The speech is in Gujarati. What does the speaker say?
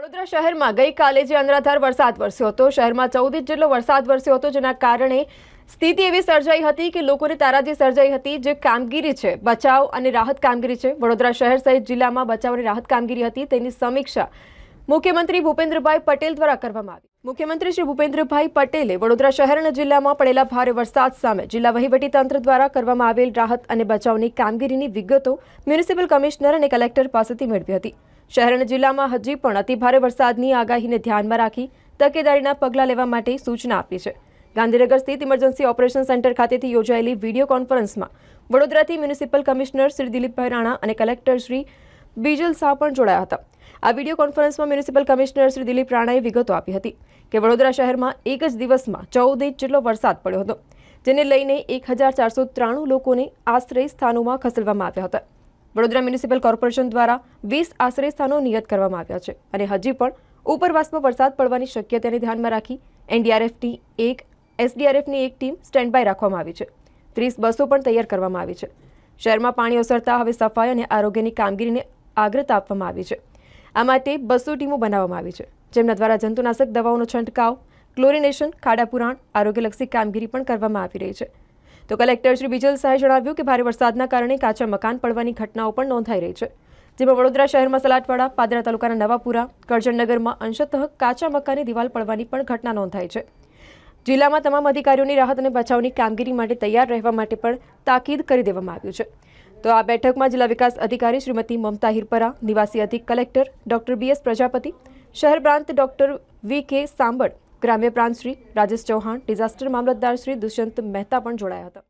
વડોદરા શહેરમાં ગઈકાલે જે અનરાધાર વરસાદ વરસ્યો હતો, શહેરમાં ચૌદ ઇંચ જેટલો વરસાદ વરસ્યો હતો, જેના કારણે સ્થિતિ એવી સર્જાઈ હતી કે લોકોને તારાજી સર્જાઈ હતી, જે કામગીરી છે, બચાવ અને રાહત કામગીરી છે. વડોદરા શહેર સહિત જિલ્લામાં બચાવ અને રાહત કામગીરી હતી, તેની સમીક્ષા મુખ્યમંત્રી ભૂપેન્દ્રભાઈ પટેલ દ્વારા કરવામાં આવી. મુખ્યમંત્રી શ્રી ભૂપેન્દ્રભાઈ પટેલે વડોદરા શહેર અને જિલ્લામાં પડેલા ભારે વરસાદ સામે જિલ્લા વહીવટીતંત્ર દ્વારા કરવામાં આવેલ રાહત અને બચાવની કામગીરીની વિગતો મ્યુનિસિપલ કમિશનર અને કલેક્ટર પાસેથી મેળવી હતી. શહેર અને જિલ્લામાં હજી પણ અતિભારે વરસાદની આગાહીને ધ્યાનમાં રાખી તકેદારીના પગલાં લેવા માટે સૂચના આપી છે. ગાંધીનગર સ્થિત ઇમરજન્સી ઓપરેશન સેન્ટર ખાતેથી યોજાયેલી વીડિયો કોન્ફરન્સમાં વડોદરાથી મ્યુનિસિપલ કમિશનર શ્રી દિલીપભાઈ રાણા અને કલેક્ટર શ્રી બીજલ શાહ પણ જોડાયા હતા. આ વીડિયો કોન્ફરન્સમાં મ્યુનિસિપલ કમિશનર શ્રી દિલીપ રાણાએ વિગતો આપી હતી કે વડોદરા શહેરમાં એક જ દિવસમાં ચૌદ ઇંચ જેટલો વરસાદ પડ્યો હતો, જેને લઈને એક હજાર ચારસો ત્રાણું લોકોને આશ્રય સ્થાનોમાં ખસેડવામાં આવ્યા હતા. વડોદરા મ્યુનિસિપલ કોર્પોરેશન દ્વારા વીસ આશ્રય સ્થાનો નિયત કરવામાં આવ્યા છે અને હજી પણ ઉપરવાસમાં વરસાદ પડવાની શક્યતાને ધ્યાનમાં રાખી એનડીઆરએફની એક, એસડીઆરએફની એક ટીમ સ્ટેન્ડ બાય રાખવામાં આવી છે. ત્રીસ બસો પણ તૈયાર કરવામાં આવી છે. શહેરમાં પાણી ઓસરતા હવે સફાઈ અને આરોગ્યની કામગીરીને આગ્રતા આપવામાં આવી છે. આ માટે બસો ટીમો બનાવવામાં આવી છે, જેમના દ્વારા જંતુનાશક દવાઓનો છંટકાવ, ક્લોરિનેશન, ખાડા પુરાણ, આરોગ્યલક્ષી કામગીરી પણ કરવામાં આવી રહી છે. તો કલેક્ટર શ્રી બિજલ શાહે જણાવ્યું કે ભારે વરસાદના કારણે કાચા મકાન પડવાની ઘટનાઓ પણ નોંધાઈ રહી છે. જેમાં વડોદરા શહેરમાં સલાટવાડા પાદરા તાલુકાના નવાપુરા, કરજણનગરમાં અંશતઃ કાચા મકાનની દિવાલ પડવાની પણ ઘટના નોંધાઈ છે. જિલ્લામાં તમામ અધિકારીઓની રાહત અને બચાવની કામગીરી માટે તૈયાર રહેવા માટે પણ તાકીદ કરી દેવામાં આવ્યું છે. તો આ બેઠકમાં જિલ્લા વિકાસ અધિકારી શ્રીમતી મમતા હિરપરા, નિવાસી અધિક કલેક્ટર ડોક્ટર બીએસ પ્રજાપતિ, શહેર પ્રાંત ડોક્ટર વી કે સાંબળ ગ્રામ્ય પ્રાંત શ્રી રાજેશ ચૌહાણ ડિઝાસ્ટર મામલતદાર શ્રી દુષ્યંત મહેતા પણ જોડાયા હતા.